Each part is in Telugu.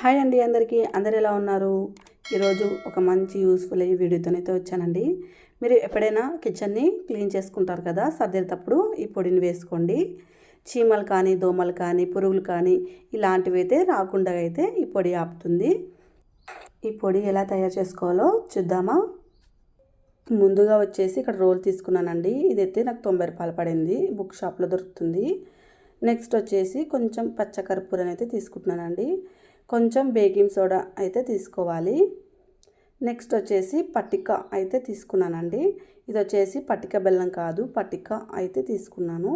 హాయ్ అండి అందరికీ. అందరు ఎలా ఉన్నారు? ఈరోజు ఒక మంచి యూస్ఫుల్ అయ్యే వీడియోతోనైతే వచ్చానండి. మీరు ఎప్పుడైనా కిచెన్ని క్లీన్ చేసుకుంటారు కదా సర్దేటప్పుడు ఈ పొడిని వేసుకోండి. చీమలు కానీ దోమలు కానీ పురుగులు కానీ ఇలాంటివి అయితే రాకుండా అయితే ఈ పొడి ఆపుతుంది. ఈ పొడి ఎలా తయారు చేసుకోవాలో చూద్దామా? ముందుగా వచ్చేసి ఇక్కడ రోల్ తీసుకున్నానండి. ఇదైతే నాకు తొంభై రూపాయలు పడింది. బుక్ షాప్లో దొరుకుతుంది. నెక్స్ట్ వచ్చేసి కొంచెం పచ్చకర్పూరం అయితే తీసుకుంటున్నానండి. కొంచెం బేకింగ్ సోడా అయితే తీసుకోవాలి. నెక్స్ట్ వచ్చేసి పట్టిక అయితే తీసుకున్నానండి. ఇది వచ్చేసి పట్టిక బెల్లం కాదు పట్టిక అయితే తీసుకున్నాను.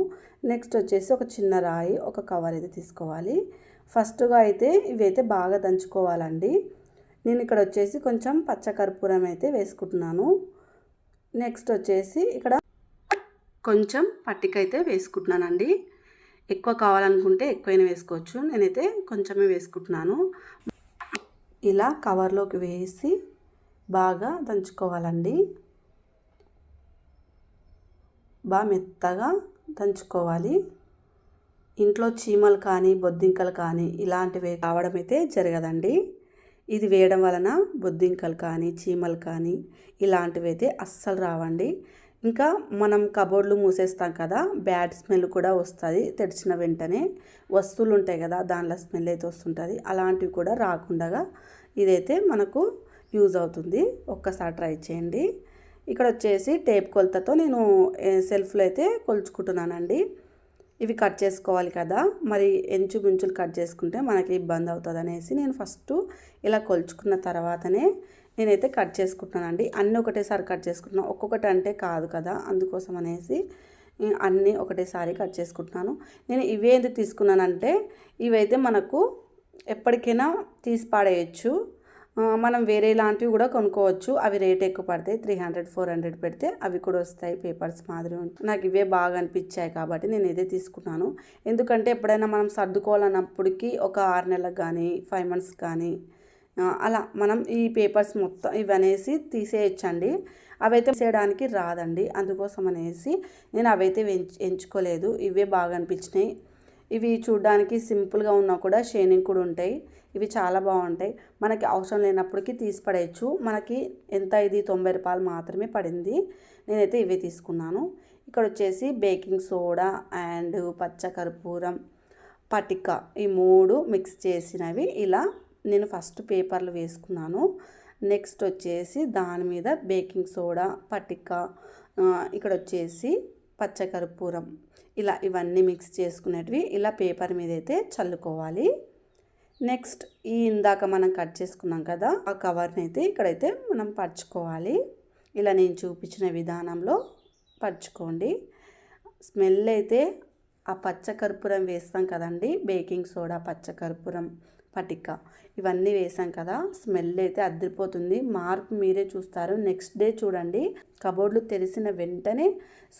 నెక్స్ట్ వచ్చేసి ఒక చిన్న రాయి ఒక కవర్ అయితే తీసుకోవాలి. ఫస్ట్గా అయితే ఇవైతే బాగా దంచుకోవాలండి. నేను ఇక్కడ వచ్చేసి కొంచెం పచ్చకర్పూరం అయితే వేసుకుంటున్నాను. నెక్స్ట్ వచ్చేసి ఇక్కడ కొంచెం పట్టిక అయితే వేసుకుంటున్నానండి. ఎక్కువ కావాలనుకుంటే ఎక్కువైనా వేసుకోవచ్చు. నేనైతే కొంచెమే వేసుకుంటున్నాను. ఇలా కవర్లోకి వేసి బాగా దంచుకోవాలండి. బాగా మెత్తగా దంచుకోవాలి. ఇంట్లో చీమలు కానీ బొద్దింకలు కానీ ఇలాంటివి కావడం అయితే జరగదండి. ఇది వేయడం వలన బొద్దింకలు కానీ చీమలు కానీ ఇలాంటివి అయితే అస్సలు రావండి. ఇంకా మనం కబోర్డ్లు మూసేస్తాం కదా బ్యాడ్ స్మెల్ కూడా వస్తుంది తెడిచిన వెంటనే. వస్తువులు ఉంటాయి కదా దానిలో స్మెల్ అయితే వస్తుంటుంది. అలాంటివి కూడా రాకుండా ఇదైతే మనకు యూజ్ అవుతుంది. ఒక్కసారి ట్రై చేయండి. ఇక్కడ వచ్చేసి టేప్ కొలతతో నేను సెల్ఫ్లో అయితే కొలుచుకుంటున్నానండి. ఇవి కట్ చేసుకోవాలి కదా మరి ఎంచు మించులు కట్ చేసుకుంటే మనకి ఇబ్బంది అవుతుంది అనేసి నేను ఫస్ట్ ఇలా కొలుచుకున్న తర్వాతనే నేనైతే కట్ చేసుకుంటున్నానండి అన్నీ ఒకటేసారి కట్ చేసుకుంటున్నాను ఒక్కొక్కటి అంటే కాదు కదా. అందుకోసం అనేసి అన్నీ ఒకటేసారి కట్ చేసుకుంటున్నాను. నేను ఇవే ఎందుకు తీసుకున్నానంటే ఇవైతే మనకు ఎప్పటికైనా తీసి పాడేయచ్చు. మనం వేరే లాంటివి కూడా కొనుక్కోవచ్చు. అవి రేట్ ఎక్కువ పడతాయి. త్రీ హండ్రెడ్ ఫోర్ హండ్రెడ్ పెడితే అవి కూడా వస్తాయి. పేపర్స్ మాదిరి నాకు ఇవే బాగా అనిపించాయి కాబట్టి నేను ఇదే తీసుకున్నాను. ఎందుకంటే ఎప్పుడైనా మనం సర్దుకోవాలన్నప్పటికీ ఒక ఆరు నెలలకు కానీ ఫైవ్ మంత్స్ కానీ అలా మనం ఈ పేపర్స్ మొత్తం ఇవనేసి తీసేయచ్చండి. అవైతే చేయడానికి రాదండి. అందుకోసం అనేసి నేను అవైతే ఎంచుకోలేదు. ఇవే బాగా అనిపించినాయి. ఇవి చూడడానికి సింపుల్గా ఉన్నా కూడా షేనింగ్ కూడా ఉంటాయి. ఇవి చాలా బాగుంటాయి. మనకి అవసరం లేనప్పటికీ తీసి పడేయచ్చు. మనకి ఎంత? ఇది తొంభై రూపాయలు మాత్రమే పడింది. నేనైతే ఇవే తీసుకున్నాను. ఇక్కడ వచ్చేసి బేకింగ్ సోడా అండ్ పచ్చకర్పూరం పటిక ఈ మూడు మిక్స్ చేసినవి ఇలా నేను ఫస్ట్ పేపర్లు వేసుకున్నాను. నెక్స్ట్ వచ్చేసి దాని మీద బేకింగ్ సోడా పటిక ఇక్కడ వచ్చేసి పచ్చకర్పూరం. ఇలా ఇవన్నీ మిక్స్ చేసుకునేటివి ఇలా పేపర్ మీద అయితే చల్లుకోవాలి. నెక్స్ట్ ఈ ఇందాక మనం కట్ చేసుకున్నాం కదా ఆ కవర్ని అయితే ఇక్కడైతే మనం పరుచుకోవాలి. ఇలా నేను చూపించిన విధానంలో పరుచుకోండి. స్మెల్ అయితే ఆ పచ్చకర్పూరం వేస్తాం కదండి బేకింగ్ సోడా పచ్చకర్పూరం. పటిక. ఇవన్నీ వేసాం కదా స్మెల్ అయితే అద్దరిపోతుంది మార్పు మీరే చూస్తారు. నెక్స్ట్ డే చూడండి కబోర్డ్లు తెరిసిన వెంటనే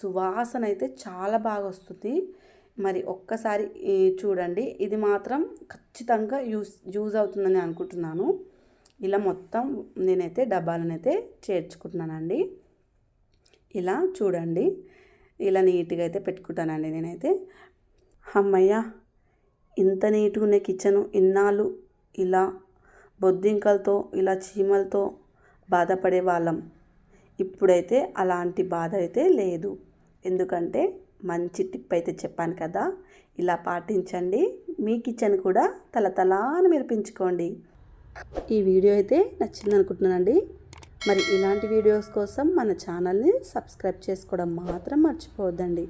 సువాసన అయితే చాలా బాగా వస్తుంది. మరి ఒక్కసారి చూడండి. ఇది మాత్రం ఖచ్చితంగా యూస్ యూజ్ అవుతుందని అనుకుంటున్నాను. ఇలా మొత్తం నేనైతే డబ్బాలనైతే చేర్చుకుంటున్నానండి. ఇలా చూడండి. ఇలా నీట్గా అయితే పెట్టుకుంటానండి నేనైతే. అమ్మయ్య! ఇంత నీట్గా ఉన్న కిచెను ఇన్నాళ్ళు ఇలా బొద్దింకలతో ఇలా చీమలతో బాధపడే వాళ్ళం. ఇప్పుడైతే అలాంటి బాధ అయితే లేదు. ఎందుకంటే మంచి టిప్ అయితే చెప్పాను కదా. ఇలా పాటించండి. మీ కిచెన్ కూడా తలతలాను మెరిపించుకోండి. ఈ వీడియో అయితే నచ్చింది అనుకుంటున్నానండి మరి ఇలాంటి వీడియోస్ కోసం మన ఛానల్ని సబ్స్క్రైబ్ చేసుకోవడం మాత్రం మర్చిపోవద్దండి.